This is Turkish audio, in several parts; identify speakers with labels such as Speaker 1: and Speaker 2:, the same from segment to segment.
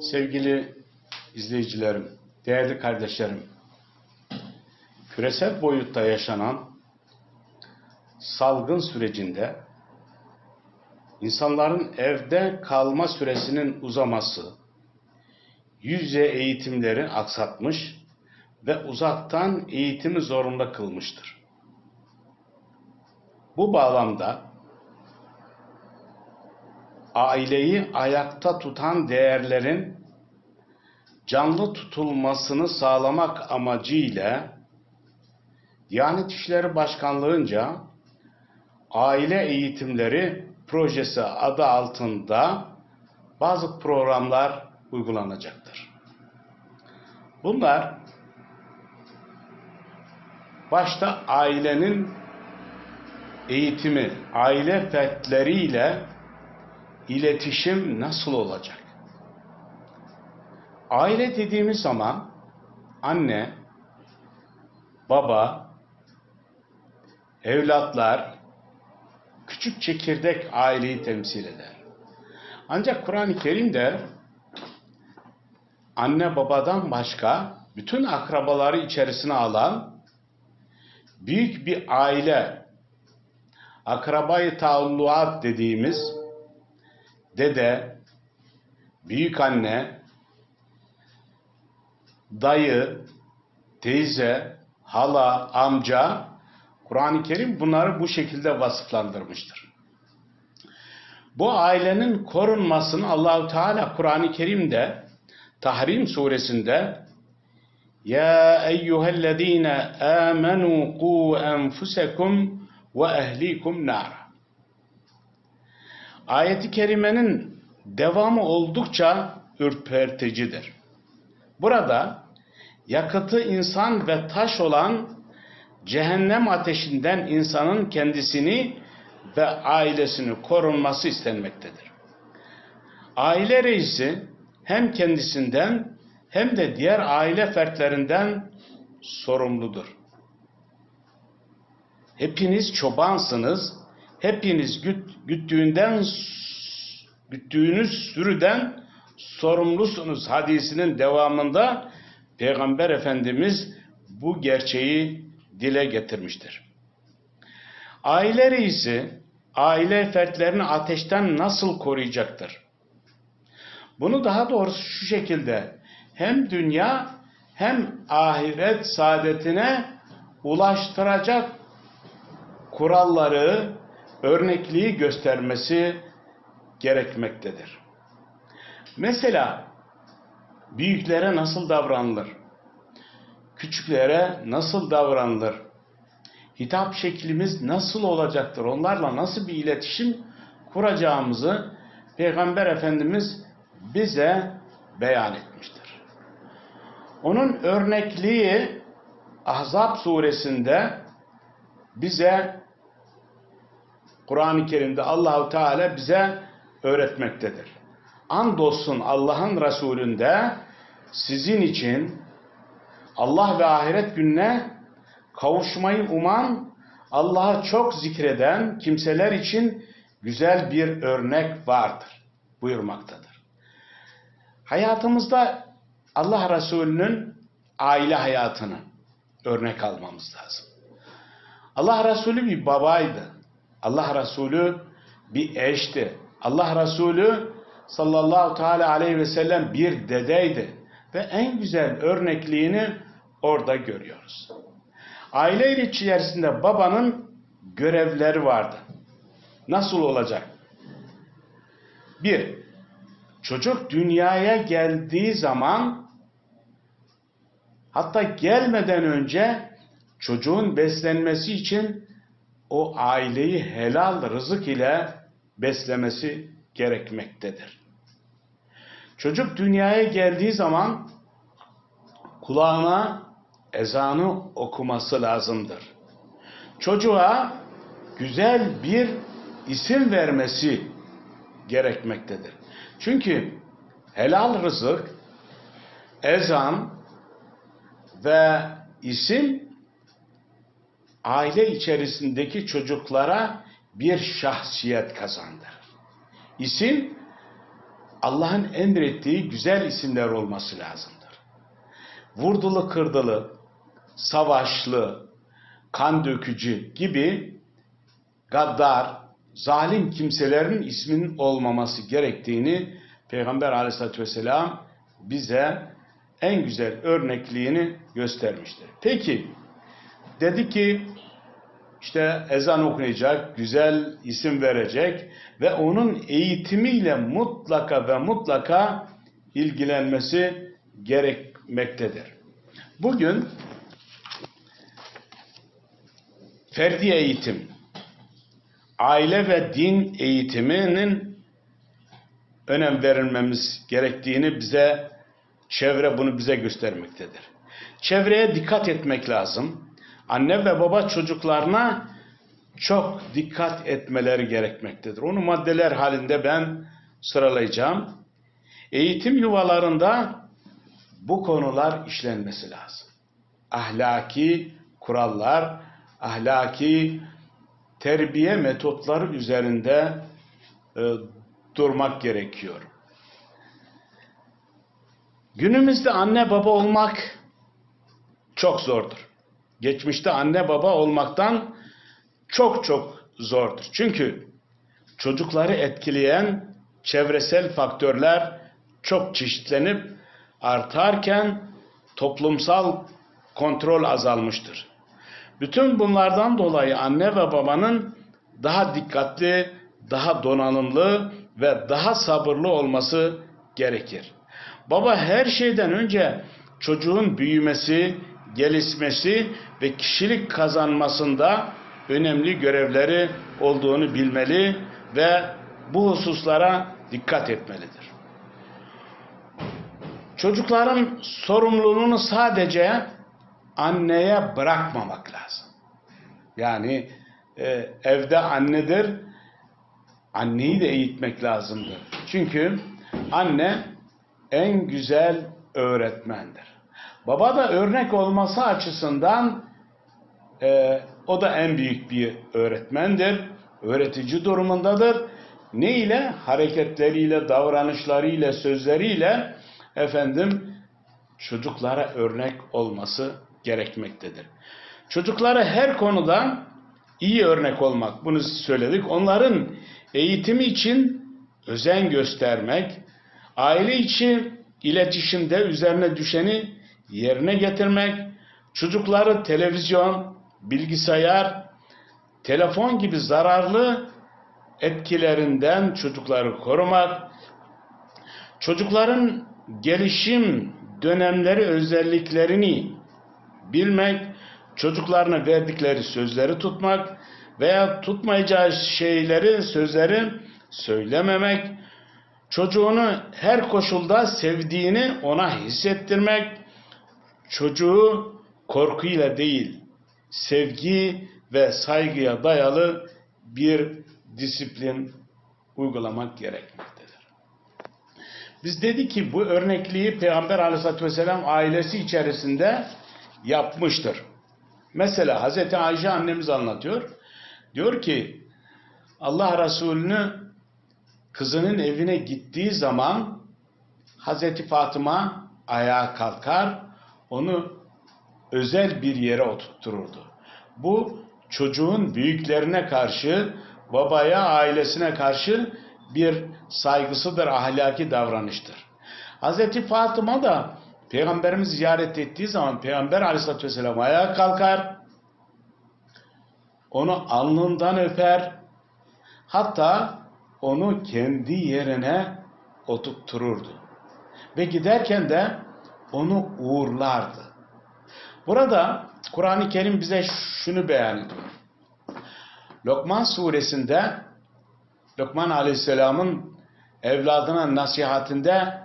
Speaker 1: Sevgili izleyicilerim, değerli kardeşlerim, küresel boyutta yaşanan salgın sürecinde insanların evde kalma süresinin uzaması, yüz yüze eğitimleri aksatmış ve uzaktan eğitimi zorunda kılmıştır. Bu bağlamda aileyi ayakta tutan değerlerin canlı tutulmasını sağlamak amacıyla Diyanet İşleri Başkanlığı'nca aile eğitimleri projesi adı altında bazı programlar uygulanacaktır. Bunlar başta ailenin eğitimi, aile fertleriyle iletişim nasıl olacak? Aile dediğimiz zaman anne, baba, evlatlar, küçük çekirdek aileyi temsil eder. Ancak Kur'an-ı Kerim'de anne babadan başka bütün akrabaları içerisine alan büyük bir aile, akrabayı taulluat dediğimiz dede, büyük anne, dayı, teyze, hala, amca, Kur'an-ı Kerim bunları bu şekilde vasıflandırmıştır. Bu ailenin korunmasını Allahu Teala Kur'an-ı Kerim'de Tahrim suresinde Ya eyyühellezine amenu qu enfusekum ve ehlikum nara Ayeti kerimenin devamı oldukça ürperticidir. Burada yakıtı insan ve taş olan cehennem ateşinden insanın kendisini ve ailesini korunması istenmektedir. Aile reisi hem kendisinden hem de diğer aile fertlerinden sorumludur. Hepiniz çobansınız, hepiniz güt, güttüğünden güttüğünüz sürüden sorumlusunuz hadisinin devamında Peygamber Efendimiz bu gerçeği dile getirmiştir. Aile reisi aile fertlerini ateşten nasıl koruyacaktır? Bunu daha doğrusu şu şekilde hem dünya hem ahiret saadetine ulaştıracak kuralları, örnekliği göstermesi gerekmektedir. Mesela büyüklere nasıl davranılır? Küçüklere nasıl davranılır? Hitap şeklimiz nasıl olacaktır? Onlarla nasıl bir iletişim kuracağımızı Peygamber Efendimiz bize beyan etmiştir. Onun örnekliği Ahzab suresinde bize Kur'an-ı Kerim'de Allahu Teala bize öğretmektedir. Andolsun Allah'ın Resulünde sizin için Allah ve ahiret gününe kavuşmayı uman, Allah'a çok zikreden kimseler için güzel bir örnek vardır buyurmaktadır. Hayatımızda Allah Resulü'nün aile hayatını örnek almamız lazım. Allah Resulü bir babaydı. Allah Resulü bir eşti. Allah Resulü sallallahu teala aleyhi ve sellem bir dedeydi. Ve en güzel örnekliğini orada görüyoruz. Aile içerisinde babanın görevleri vardı. Nasıl olacak? Bir, çocuk dünyaya geldiği zaman hatta gelmeden önce çocuğun beslenmesi için o aileyi helal rızık ile beslemesi gerekmektedir. Çocuk dünyaya geldiği zaman kulağına ezanı okuması lazımdır. Çocuğa güzel bir isim vermesi gerekmektedir. Çünkü helal rızık, ezan ve isim aile içerisindeki çocuklara bir şahsiyet kazandırır. İsim Allah'ın emrettiği güzel isimler olması lazımdır. Vurdulu kırdılı, savaşlı, kan dökücü gibi gaddar, zalim kimselerin isminin olmaması gerektiğini Peygamber aleyhissalatü vesselam bize en güzel örnekliğini göstermiştir. Peki, dedi ki işte ezan okuyacak, güzel isim verecek ve onun eğitimiyle mutlaka ve mutlaka ilgilenmesi gerekmektedir. Bugün ferdi eğitim, aile ve din eğitiminin önem verilmemiz gerektiğini bize çevre bunu bize göstermektedir. Çevreye dikkat etmek lazım. Anne ve baba çocuklarına çok dikkat etmeleri gerekmektedir. Onu maddeler halinde ben sıralayacağım. Eğitim yuvalarında bu konular işlenmesi lazım. Ahlaki kurallar, ahlaki terbiye metotları üzerinde e, durmak gerekiyor. Günümüzde anne baba olmak çok zordur. Geçmişte anne baba olmaktan çok çok zordur. Çünkü çocukları etkileyen çevresel faktörler çok çeşitlenip artarken toplumsal kontrol azalmıştır. Bütün bunlardan dolayı anne ve babanın daha dikkatli, daha donanımlı ve daha sabırlı olması gerekir. Baba her şeyden önce çocuğun büyümesi, gelişmesi ve kişilik kazanmasında önemli görevleri olduğunu bilmeli ve bu hususlara dikkat etmelidir. Çocukların sorumluluğunu sadece anneye bırakmamak lazım. Yani e, evde annedir, anneyi de eğitmek lazımdır. Çünkü anne en güzel öğretmendir. Baba da örnek olması açısından e, o da en büyük bir öğretmendir. Öğretici durumundadır. Ne ile? Hareketleriyle, davranışlarıyla, sözleriyle efendim çocuklara örnek olması gerekmektedir. Çocuklara her konuda iyi örnek olmak, bunu söyledik. Onların eğitimi için özen göstermek, aile içi iletişimde üzerine düşeni yerine getirmek, çocukları televizyon, bilgisayar, telefon gibi zararlı etkilerinden çocukları korumak, çocukların gelişim dönemleri özelliklerini bilmek, çocuklarına verdikleri sözleri tutmak veya tutmayacağı şeyleri, sözleri söylememek, çocuğunu her koşulda sevdiğini ona hissettirmek, çocuğu korkuyla değil, sevgi ve saygıya dayalı bir disiplin uygulamak gerekmektedir. Biz dedi ki bu örnekliği Peygamber aleyhissalatü vesselam ailesi içerisinde yapmıştır. Mesela Hazreti Ayşe annemiz anlatıyor. Diyor ki Allah Resulü'nü kızının evine gittiği zaman Hazreti Fatıma ayağa kalkar, onu özel bir yere oturttururdu. Bu çocuğun büyüklerine karşı, babaya, ailesine karşı bir saygısıdır, ahlaki davranıştır. Hazreti Fatıma da Peygamberimiz ziyaret ettiği zaman Peygamber aleyhissalatü vesselam ayağa kalkar, onu alnından öper, hatta onu kendi yerine oturttururdu. Ve giderken de onu uğurlardı. Burada Kur'an-ı Kerim bize şunu beyan ediyor. Lokman suresinde Lokman aleyhisselamın evladına nasihatinde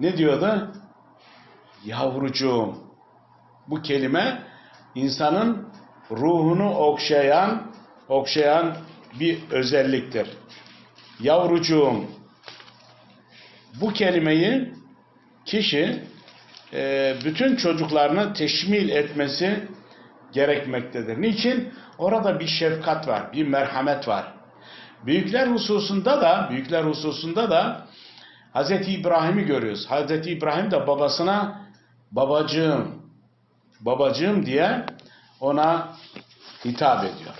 Speaker 1: ne diyordu? Yavrucuğum. Bu kelime insanın ruhunu okşayan, okşayan bir özelliktir. Yavrucuğum. Bu kelimeyi kişi e, bütün çocuklarını teşmil etmesi gerekmektedir. Niçin? Orada bir şefkat var, bir merhamet var. Büyükler hususunda da büyükler hususunda da Hazreti İbrahim'i görüyoruz. Hazreti İbrahim de babasına babacığım babacığım diye ona hitap ediyor.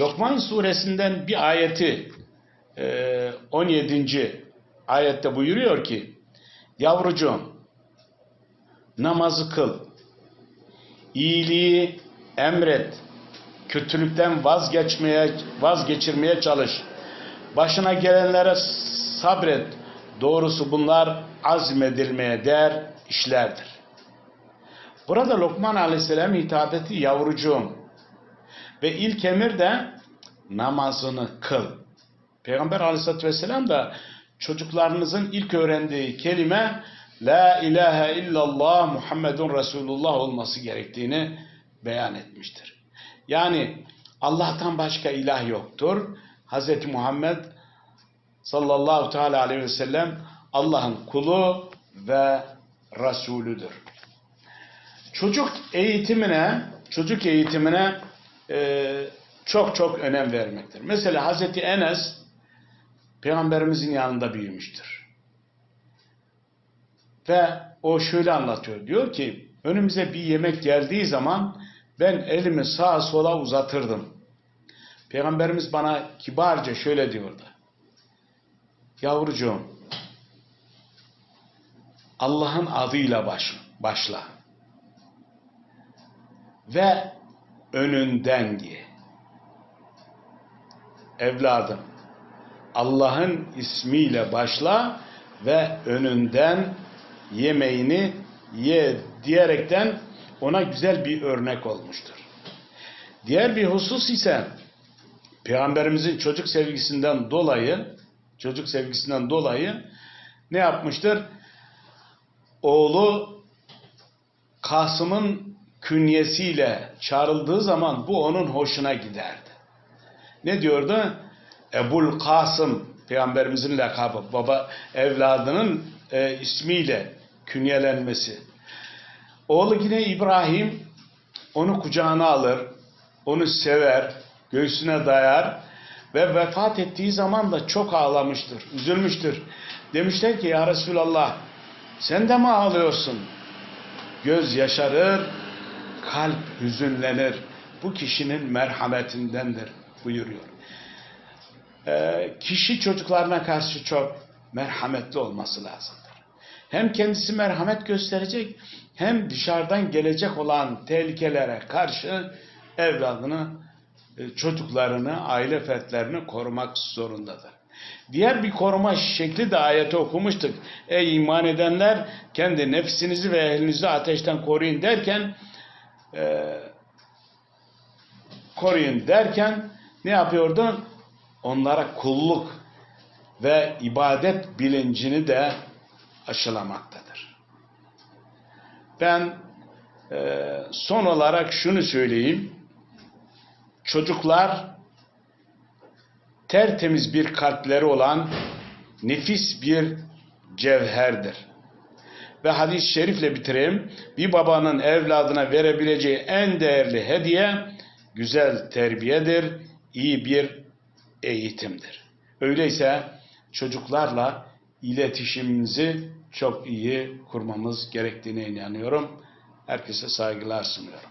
Speaker 1: Lokman suresinden bir ayeti e, 17. ayette buyuruyor ki yavrucuğum namazı kıl. İyiliği emret. Kötülükten vazgeçmeye vazgeçirmeye çalış. Başına gelenlere sabret. Doğrusu bunlar azmedilmeye değer işlerdir. Burada Lokman aleyhisselam hitap etti yavrucuğum ve ilk emir de namazını kıl. Peygamber aleyhissalatü vesselam da çocuklarınızın ilk öğrendiği kelime La ilahe illallah Muhammedun Resulullah olması gerektiğini beyan etmiştir. Yani Allah'tan başka ilah yoktur. Hz. Muhammed sallallahu teala aleyhi ve sellem Allah'ın kulu ve Resulüdür. Çocuk eğitimine, çocuk eğitimine e, çok çok önem vermektir. Mesela Hz. Enes Peygamberimizin yanında büyümüştür. Ve o şöyle anlatıyor. Diyor ki önümüze bir yemek geldiği zaman ben elimi sağa sola uzatırdım. Peygamberimiz bana kibarca şöyle diyordu. Yavrucuğum Allah'ın adıyla baş, başla. Ve önünden ye. Evladım Allah'ın ismiyle başla ve önünden yemeğini ye diyerekten ona güzel bir örnek olmuştur. Diğer bir husus ise Peygamberimizin çocuk sevgisinden dolayı çocuk sevgisinden dolayı ne yapmıştır? Oğlu Kasım'ın künyesiyle çağrıldığı zaman bu onun hoşuna giderdi. Ne diyordu? Ebul Kasım Peygamberimizin lakabı baba evladının e, ismiyle künyelenmesi. Oğlu yine İbrahim onu kucağına alır, onu sever, göğsüne dayar ve vefat ettiği zaman da çok ağlamıştır, üzülmüştür. Demişler ki ya Resulallah sen de mi ağlıyorsun? Göz yaşarır, kalp hüzünlenir. Bu kişinin merhametindendir buyuruyor. Ee, kişi çocuklarına karşı çok merhametli olması lazımdır. Hem kendisi merhamet gösterecek hem dışarıdan gelecek olan tehlikelere karşı evladını, e, çocuklarını, aile fertlerini korumak zorundadır. Diğer bir koruma şekli de ayeti okumuştuk. Ey iman edenler kendi nefsinizi ve ehlinizi ateşten koruyun derken e, koruyun derken ne yapıyordu? Onlara kulluk ve ibadet bilincini de aşılamaktadır. Ben e, son olarak şunu söyleyeyim. Çocuklar tertemiz bir kalpleri olan nefis bir cevherdir. Ve hadis-i şerifle bitireyim. Bir babanın evladına verebileceği en değerli hediye güzel terbiyedir, iyi bir eğitimdir. Öyleyse çocuklarla iletişimimizi çok iyi kurmamız gerektiğine inanıyorum. Herkese saygılar sunuyorum.